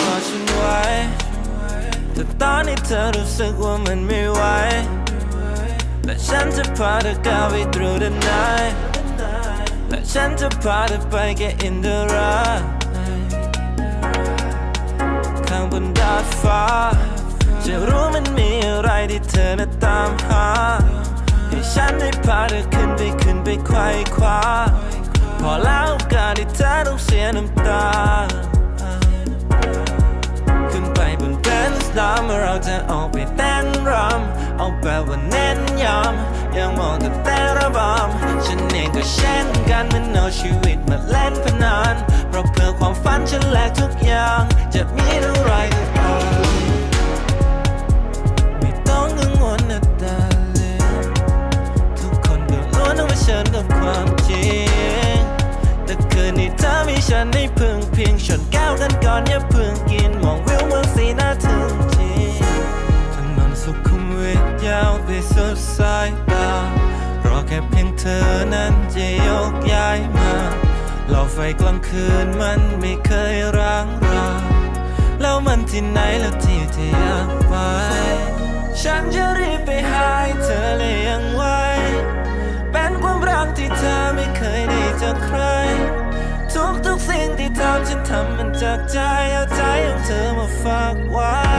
กอดฉันไว้ แต่ตอนนี้เธอรู้สึกว่ามันไม่ไหวและฉันจะพาเธอก้าวไป through the night และฉันจะพาเธอไป get in the ride ข้างบนดาดฟ้า จะรู้มันมีอะไรที่เธอน่ะตามหา ให้ฉันได้พาเธอขึ้นไปขึ้นไปไขว่คว้าพอแล้วการที่เธอต้องเสียน้ำตา นเบนซ์ดามเราจะออกไปเต้นรำเอาแบบว่าเน้นย้ำยังมองแต่แต่ระบำฉันเองก็เช่นกันมันเอาชีวิตมาเล่นพนันเพราะเพื่อความฝันฉันแลกทุกอย่าง จะมีเท่าไรก็พอไม่ต้องกังวลนะ darling ทุกคนก็ล้วนต้องเผชิญกับความจริงแต่คืนนี้เธอมีฉันให้พึ่งพิงชนแก้วกันก่อนอย่าพึ่งกินมองวิวเมือ หลอไฟกลางคืนมันไม่เคยร้างราแล้วมันที่ไหนแล้วที่ที่อยากไป ฉันจะรีบไปหาเธอเลยยังไวเป็นความรักที่เธอไม่เคยได้จากใคร ทุกทุกๆสิ่งที่ทำฉันทำมันจากใจเอาใจของเธอมาฝากไว้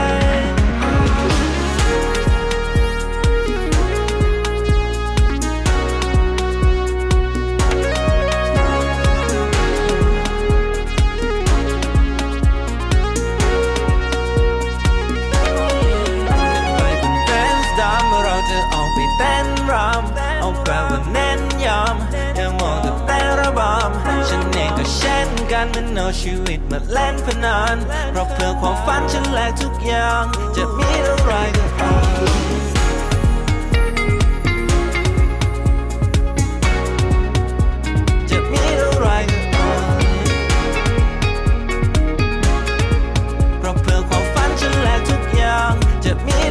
กว่าว่าแน่นยอมเธอมองแต่แต่ระบอม ฉันเองก็เช่นกันมันเอาชีวิตมาเล่นพนันเพราะเพื่อความฝันฉันแลกทุกอย่าง จะมีอะไรก็เอาจะมี